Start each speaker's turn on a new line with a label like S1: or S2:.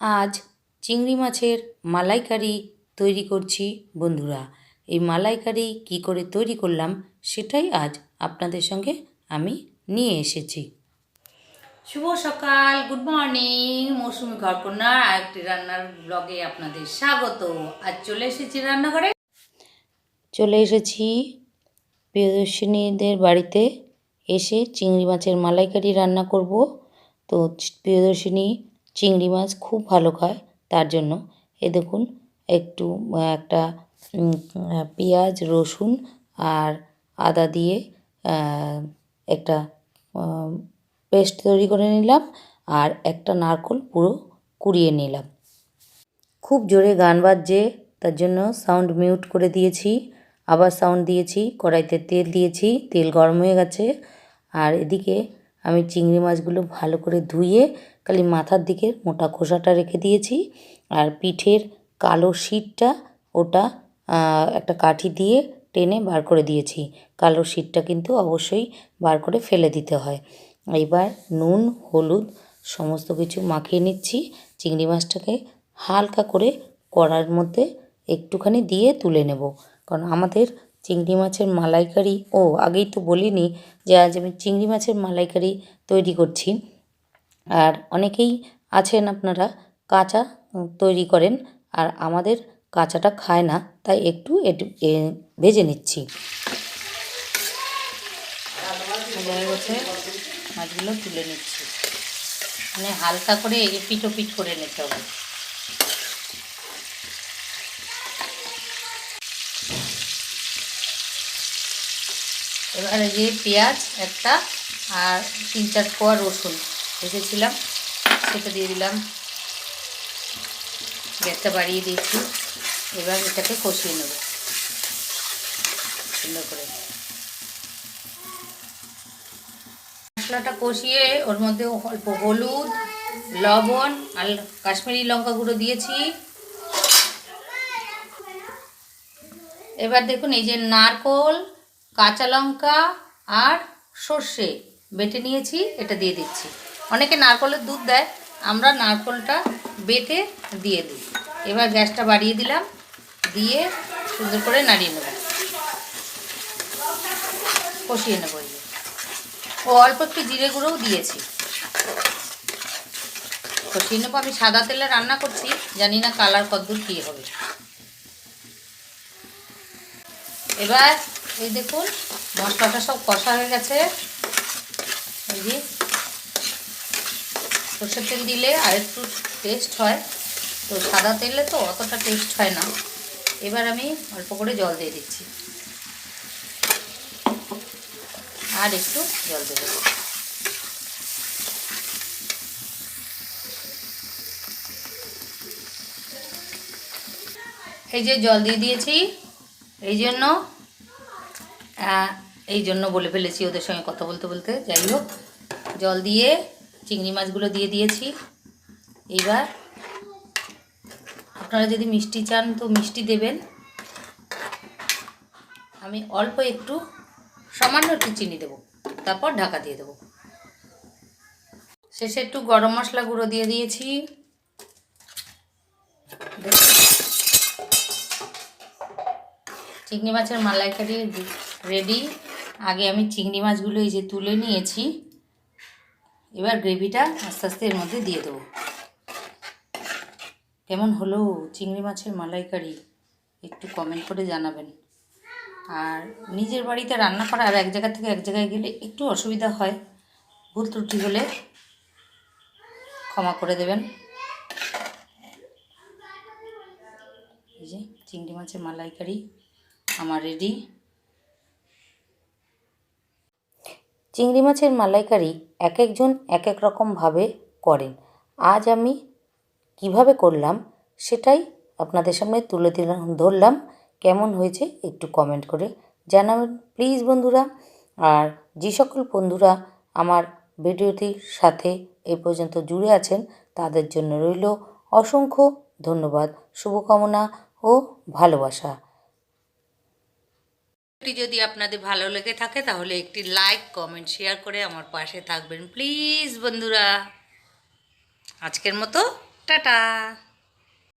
S1: আজ চিংড়ি মাছের মালাইকারি তৈরি করছি বন্ধুরা। এই মালাইকারি কী করে তৈরি করলাম সেটাই আজ আপনাদের সঙ্গে আমি নিয়ে এসেছি। শুভ সকাল গুড মর্নিং মৌসুমি ঘরকন্যা একটি রান্নার ব্লগে আপনাদের স্বাগত। আজ চলে এসেছি রান্নাঘরে। চলে এসেছি প্রিয়দর্শিনীদের বাড়িতে এসে চিংড়ি মাছের মালাইকারি রান্না করব। তো প্রিয়দর্শিনী চিংড়ি মাছ খুব ভালো খায়, তার জন্য। এ দেখুন, একটু একটা পেঁয়াজ, রসুন আর আদা দিয়ে একটা পেস্ট তৈরি করে নিলাম আর একটা নারকোল পুরো কুড়িয়ে নিলাম। খুব জোরে গান বাজছে, তার জন্য সাউন্ড মিউট করে দিয়েছি। আবার সাউন্ড দিয়েছি, কড়াইতে তেল দিয়েছি, তেল গরম হয়ে গেছে। আর এদিকে আমি চিংড়ি মাছগুলো ভালো করে ধুয়ে খালি মাথার দিকে মোটা খোসাটা রেখে দিয়েছি। আর পিঠের কালো শীটটা ওটা একটা কাঠি দিয়ে টেনে বার করে দিয়েছি। কালো শীটটা কিন্তু অবশ্যই বার করে ফেলে দিতে হয়। এবার নুন, হলুদ সমস্ত কিছু মাখিয়ে নিচ্ছি। চিংড়ি মাছটাকে হালকা করে কড়ার মধ্যে একটুখানি দিয়ে তুলে নেব। কারণ আমাদের চিংড়ি মাছের মালাইকারি। ও, আগেই তো বলিনি যে আজ আমি চিংড়ি মাছের মালাইকারি তৈরি করছি। আর অনেকেই আছেন আপনারা, কাঁচা তৈরি করেন, আর আমাদের কাঁচাটা খায় না, তাই একটু ভেজে নিচ্ছি। মাছগুলো তুলে নিচ্ছি। মানে হালকা করে এপিট ওপিট করে নিতে হবে। এবারে যে পেঁয়াজ একটা আর তিন চার কোয়া রসুন ভেজেছিলাম, সেটা দিয়ে দিলাম। গ্যাসটা বাড়িয়ে দিয়েছি, এবার এটাকে কষিয়ে নেব। সুন্দর করে। মশলাটা কষিয়ে ওর মধ্যে অল্প হলুদ, লবণ আর কাশ্মীরি লঙ্কা গুঁড়ো দিয়েছি। এবার দেখুন, এই যে নারকোল কাঁচা লঙ্কা আর সর্ষে বেটে নিয়েছি, এটা দিয়ে দিচ্ছি। অনেকে নারকলের দুধ দেয়, আমরা নারকলটা বেটে দিয়ে দিই। এবার গ্যাসটা বাড়িয়ে দিলাম, দিয়ে সুন্দর করে নাড়িয়ে নেব। কষিয়ে নেব। ও, অল্প একটু জিরে গুঁড়োও দিয়েছি। কষিয়ে নেব, আমি সাদা তেলে রান্না করছি, জানি না কালার কদ্দূর কী হবে। এবার এই দেখুন, মশলাটা সব কষা হয়ে গেছে। এই যে, সর্ষের তেল দিলে আর একটু টেস্ট হয়। তো সাদা তেলে তো অতটা টেস্ট হয় না। এবার আমি অল্প করে জল দিয়ে দিচ্ছি। আর একটু জল দেবো। এই যে জল দিয়ে দিয়েছি, এই জন্য এই জন্য বলে ফেলেছি ওদের সঙ্গে কথা বলতে বলতে। যাই হোক, জল দিয়ে চিংড়ি মাছগুলো দিয়ে দিয়েছি। এইবার আপনারা যদি মিষ্টি চান তো মিষ্টি দেবেন। আমি অল্প একটু সামান্য একটু চিনি দেবো, তারপর ঢাকা দিয়ে দেবো। শেষে একটু গরম মশলা গুঁড়ো দিয়ে দিয়েছি। চিংড়ি মাছের মালাইকারি রেডি। আগে আমি চিংড়ি মাছগুলো এই যে তুলে নিয়েছি। এবার গ্রেভিটা আস্তে আস্তে এর মধ্যে দিয়ে দেবো। কেমন হলো চিংড়ি মাছের মালাইকারি? একটু কমেন্ট করে জানাবেন। আর নিজের বাড়িতে রান্না করা আর এক জায়গা থেকে এক জায়গায় গেলে একটু অসুবিধা হয়। ভুল ত্রুটি হলে ক্ষমা করে দেবেন। এই যে চিংড়ি মাছের মালাইকারি আমার রেডি। চিংড়ি মাছের মালাইকারি এক একজন এক এক রকমভাবে করেন। আজ আমি কীভাবে করলাম সেটাই আপনাদের সামনে তুলে দিলাম ধরলাম। কেমন হয়েছে একটু কমেন্ট করে জানাবেন। প্লিজ বন্ধুরা, আর যে সকল বন্ধুরা আমার ভিডিওটির সাথে এই পর্যন্ত জুড়ে আছেন, তাদের জন্য রইল অসংখ্য ধন্যবাদ, শুভকামনা ও ভালোবাসা। যদি আপনাদের ভালো লেগে থাকে, তাহলে একটি লাইক কমেন্ট শেয়ার করে আমার পাশে থাকবেন। প্লিজ বন্ধুরা। আজকের মতো,
S2: টাটা।